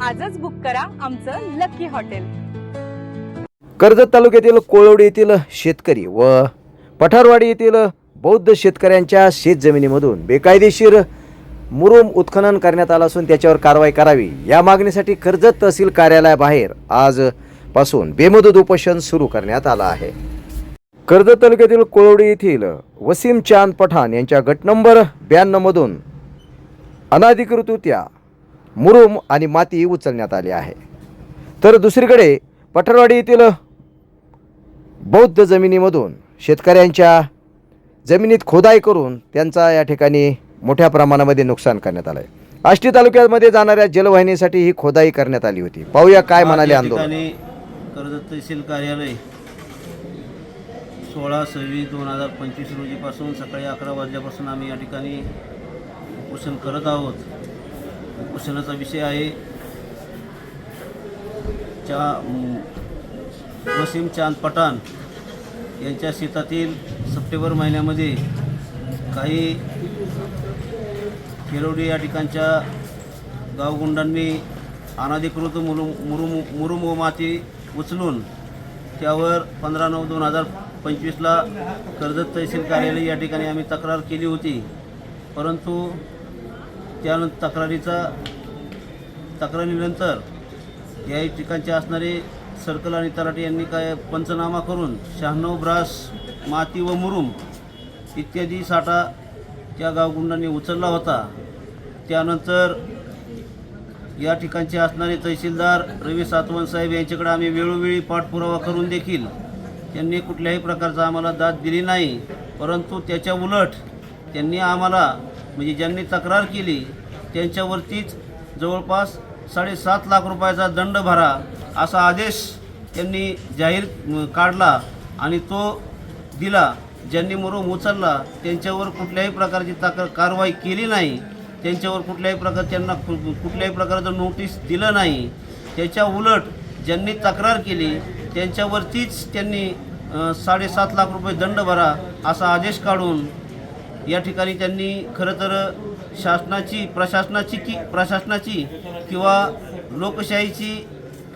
आजच बुक करा आमचं लकी हॉटेल. कर्जत तालुक्यातील कोळवडी येथील शेतकरी व पठारवाडी येथील बौद्ध शेतकऱ्यांच्या शेतजमिनीमधून बेकायदेशीर मुरुम उत्खनन करण्यात आलं असून त्याच्यावर कारवाई करावी. या मागणीसाठी कर्जत तहसील कार्यालयाबाहेर आजपासून बेमुदत उपोषण सुरू करण्यात आलं आहे. कर्जत तालुक्यातील कोळवडी येथील वसीम चांद पठाण यांच्या गट नंबर ब्याण्णवमधून अनाधिकृतरित्या मुरुम आणि माती उचलण्यात आली आहे. तर दुसरीकडे पठारवाडी येथील बौद्ध जमिनीमधून शेतकऱ्यांच्या जमिनीत खोदाई करून त्यांचा या ठिकाणी मोठ्या प्रमाणामध्ये नुकसान करण्यात आलं आहे आष्टी तालुक्यामध्ये जाणाऱ्या जलवाहिनीसाठी ही खोदाई करण्यात आली होती. पाहूया काय म्हणाले आंदोलन. कर्जत तहसील कार्यालय सोळा सव्वीस दोन हजार पंचवीस रोजीपासून सकाळी अकरा वाजल्यापासून आम्ही या ठिकाणी उपोषण करत आहोत. उपोषणाचा विषय आहे. चा वसीम चांद पठाण यांच्या शेतातील सप्टेंबर महिन्यामध्ये काही खेरोडी या ठिकाणच्या गावगुंडांनी अनाधिकृत मुरु मुरुम मुरुमो माती उचलून त्यावर पंधरा नऊ दोन हजार पंचवीसला कर्जत तहसील कार्यालय या ठिकाणी आम्ही तक्रार केली होती. परंतु त्यानंतर तक्रारीचा तक्रारीनंतर या ठिकाणचे असणारे सर्कल आणि तलाठी यांनी काय पंचनामा करून शहाण्णव ब्रास माती व मुरुम इत्यादी साठा त्या गावगुंडांनी उचलला होता. त्यानंतर या ठिकाणचे असणारे तहसीलदार रवी सातवंत साहेब यांच्याकडे आम्ही वेळोवेळी पाठपुरावा करून देखील त्यांनी कुठल्याही प्रकारचा आम्हाला दाद दिली नाही परंतु त्याच्या उलट त्यांनी आम्हाला म्हणजे ज्यांनी तक्रार केली त्यांच्यावरतीच जवळपास साडेसात लाख रुपयाचा दंड भरा असा आदेश त्यांनी जाहीर काढला आणि तो दिला. ज्यांनी मरोम उचलला त्यांच्यावर कुठल्याही प्रकारची तक्रार कारवाई केली नाही. त्यांच्यावर कुठल्याही प्रकार त्यांना कु- कुठल्याही प्रकारचं नोटीस दिलं नाही. त्याच्या उलट ज्यांनी तक्रार केली त्यांच्यावरतीच त्यांनी साडेसात लाख रुपये दंड भरा असा आदेश काढून या ठिकाणी त्यांनी खरं तर शासनाची प्रशासनाची की प्रशासनाची किंवा लोकशाहीची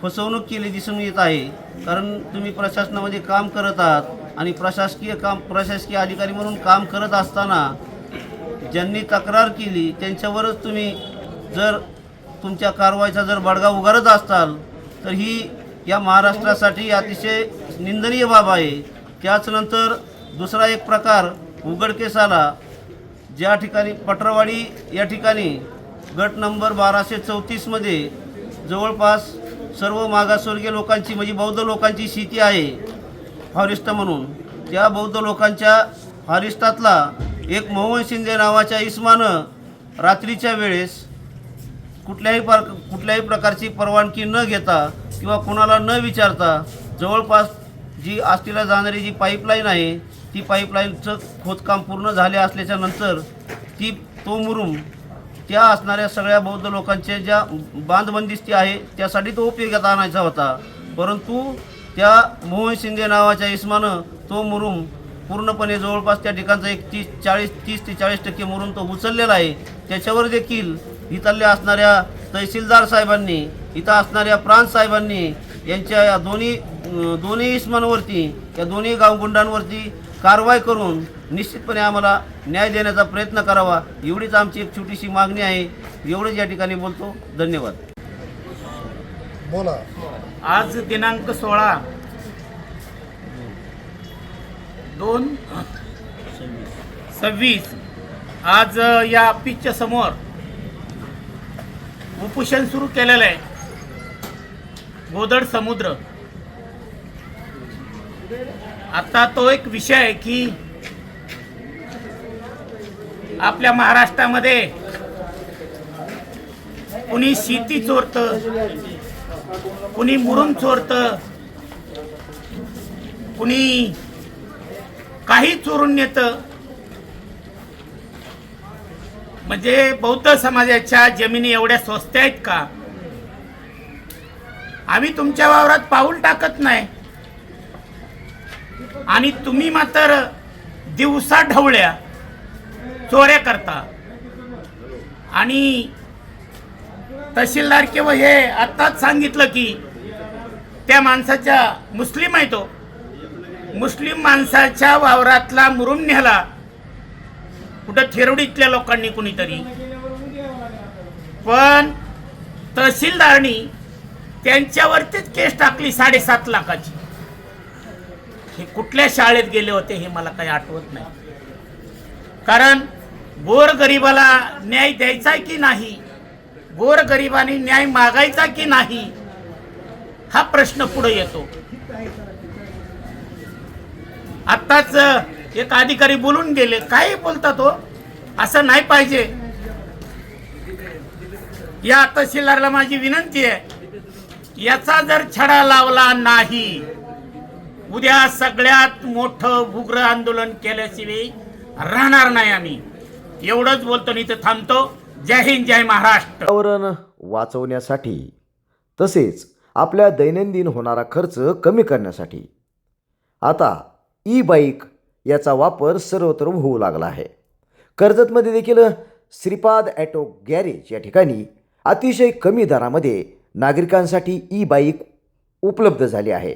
फसवणूक केली दिसून येत आहे. कारण तुम्ही प्रशासनामध्ये काम करत आहात आणि प्रशासकीय काम प्रशासकीय अधिकारी म्हणून काम करत असताना ज्यांनी तक्रार केली त्यांच्यावरच तुम्ही जर तुमच्या कारवाईचा जर बडगा उगारत असाल तर ही या महाराष्ट्रासाठी अतिशय निंदनीय बाब आहे. त्याचनंतर दुसरा एक प्रकार उघडकीस आला ज्या ठिकाणी पटरवाडी या ठिकाणी गट नंबर बाराशे चौतीसमध्ये जवळपास सर्व मागासवर्गीय लोकांची म्हणजे बौद्ध लोकांची शेती आहे फॉरेस्ट म्हणून त्या बौद्ध लोकांच्या फॉरेस्टातला एक मोहन शिंदे नावाच्या इस्मानं रात्रीच्या वेळेस कुठल्याही पर कुठल्याही प्रकारची परवानगी न घेता किंवा कुणाला न विचारता जवळपास जी आष्टीला जाणारी जी पाईपलाईन आहे ती पाईपलाईनचं खोदकाम पूर्ण झाले असल्याच्या नंतर ती तो मुरुम त्या असणाऱ्या सगळ्या बौद्ध लोकांच्या ज्या बांधबंदिस्ती आहे त्यासाठी तो उपयोगात आणायचा होता. परंतु त्या मोहन शिंदे नावाच्या इस्मानं तो मुरुम पूर्णपणे जवळपास त्या ठिकाणचा एक तीस चाळीस तीस ते चाळीस टक्के मुरुम तो उचललेला आहे. त्याच्यावर देखील इथल्या असणाऱ्या तहसीलदार साहेबांनी इथं असणाऱ्या प्रांत साहेबांनी यांच्या या दोन्ही दोन्ही इस्मांवरती या दोन्ही गावगुंडांवरती कारवाई करून निश्चितपणे आम्हाला न्याय देण्याचा प्रयत्न करावा एवढीच आमची एक छोटीशी मागणी आहे. एवढंच या ठिकाणी बोलतो. धन्यवाद. बोला. आज दिनांक सोळा. दोन सव्वीस. आज या ऑफिसच्या समोर उपोषण सुरू केलेलं आहे. गोदड समुद्र. आता तो एक विषय आहे की आपल्या महाराष्ट्रामध्ये कुणी शेती चोरत कुणी मुरुम चोरत कुणी काही चोरून येत म्हणजे बौद्ध समाजाच्या जमिनी एवढ्या स्वस्त आहेत का? आम्ही तुमच्या वावरात पाऊल टाकत नाही. आणि तुम्ही मात्र दिवसा ढवळ्या चोऱ्या करता. आणि तहसीलदार किंवा हे आत्ताच सांगितलं की त्या माणसाच्या मुस्लिम आहे तो. मुस्लिम माणसाच्या वावरातला मुरुम न्याला कुठं थेरवडीतल्या लोकांनी कुणीतरी. पण तहसीलदारनी त्यांच्यावरतीच केस टाकली साडेसात लाखाची. हे कुठल्या शाळेत गेले होते हे मला काही आठवत नाही. कारण गोरगरिबाला न्याय द्यायचा की नाही गोरगरिबाने न्याय मागायचा की नाही हा प्रश्न पुढे येतो. आत्ताच एक अधिकारी बोलून गेले. काय बोलता तो? असं नाही पाहिजे. या तहसीलदारला माझी विनंती आहे याचा जर छडा लावला नाही उद्या सगळ्यात मोठं उग्र आंदोलन केल्याशिवाय राहणार नाही आम्ही. एवढंच बोलतो इथं थांबतो. जय हिंद जय महाराष्ट्र. वातावरण वाचवण्यासाठी तसेच आपल्या दैनंदिन होणारा खर्च कमी करण्यासाठी. आता ई बाईक याचा वापर सर्वत्र होऊ लागला आहे. कर्जतमध्ये देखील श्रीपाद ॲटो गॅरेज या ठिकाणी अतिशय कमी दरामध्ये नागरिकांसाठी ई बाईक उपलब्ध झाली आहे.